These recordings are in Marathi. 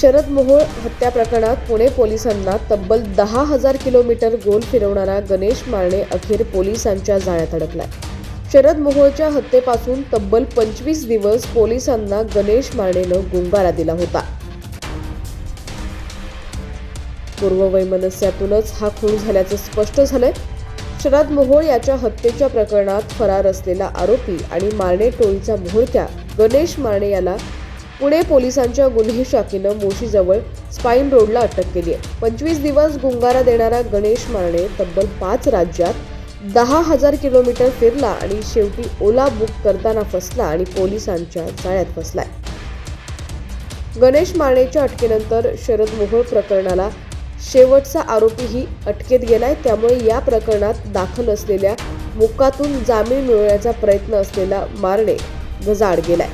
शरद मोहोळ हत्या प्रकरणात पुणे पोलिसांना तब्बल दहा हजार किलोमीटर गोल फिरवणारा गणेश मारणे अखेर पोलिसांच्या जाळ्यात अडकलाय. शरद मोहोळच्या हत्येपासून तब्बल पंचवीस दिवस पोलिसांना गणेश मारणेनं गुंगारा दिला होता. पूर्ववैमनस्यातूनच हा खून झाल्याचं स्पष्ट झालंय. शरद मोहोळ याच्या हत्येच्या प्रकरणात फरार असलेला आरोपी आणि मारणे टोळीचा म्होरक्या गणेश मारणे याला पुणे पोलिसांच्या गुन्हे शाखेनं मोशीजवळ स्पाईन रोडला अटक केली आहे. पंचवीस दिवस गुंगारा देणारा गणेश मारणे तब्बल पाच राज्यात दहा हजार किलोमीटर फिरला आणि शेवटी ओला बुक करताना फसला आणि पोलिसांच्या जाळ्यात फसलाय. गणेश मारणेच्या अटकेनंतर शरद मोहोळ प्रकरणाला शेवटचा आरोपीही अटकेत गेलाय. त्यामुळे या प्रकरणात दाखल असलेल्या मुक्कातून जामीन मिळवण्याचा प्रयत्न असलेला मारणे गजाड गेलाय.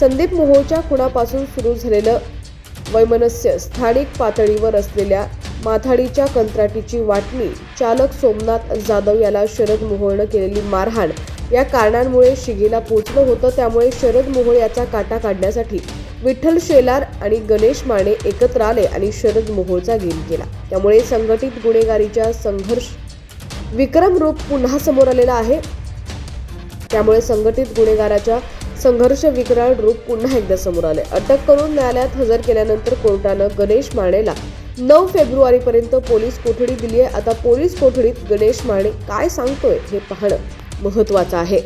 संदीप मोहोळच्या खुणापासून सुरू झालेलं वैमनस्य स्थानिक पातळीवर असलेल्या माथाडीच्या कंत्राटीची वाटणी चालक सोमनाथ जाधव याला शरद मोहोळनं केलेली मारहाण या कारणांमुळे शिगेला पोचलं होतं. त्यामुळे शरद मोहोळ याचा काटा काढण्यासाठी विठ्ठल शेलार आणि गणेश माने एकत्र आले आणि शरद मोहोळचा गेम केला. त्यामुळे संघटित गुन्हेगारीच्या संघर्ष विक्रम रूप पुन्हा समोर आलेला आहे. त्यामुळे संघटित गुन्हेगाराच्या संघर्ष विकराळ रूप पुन्हा एकदा समोर आले अटक करून न्यायालयात हजर केल्यानंतर कोर्टानं गणेश मानेला नऊ फेब्रुवारीपर्यंत पोलीस कोठडी दिली आहे आता पोलीस कोठडीत गणेश माने काय सांगतोय हे पाहणं महत्वाचं आहे.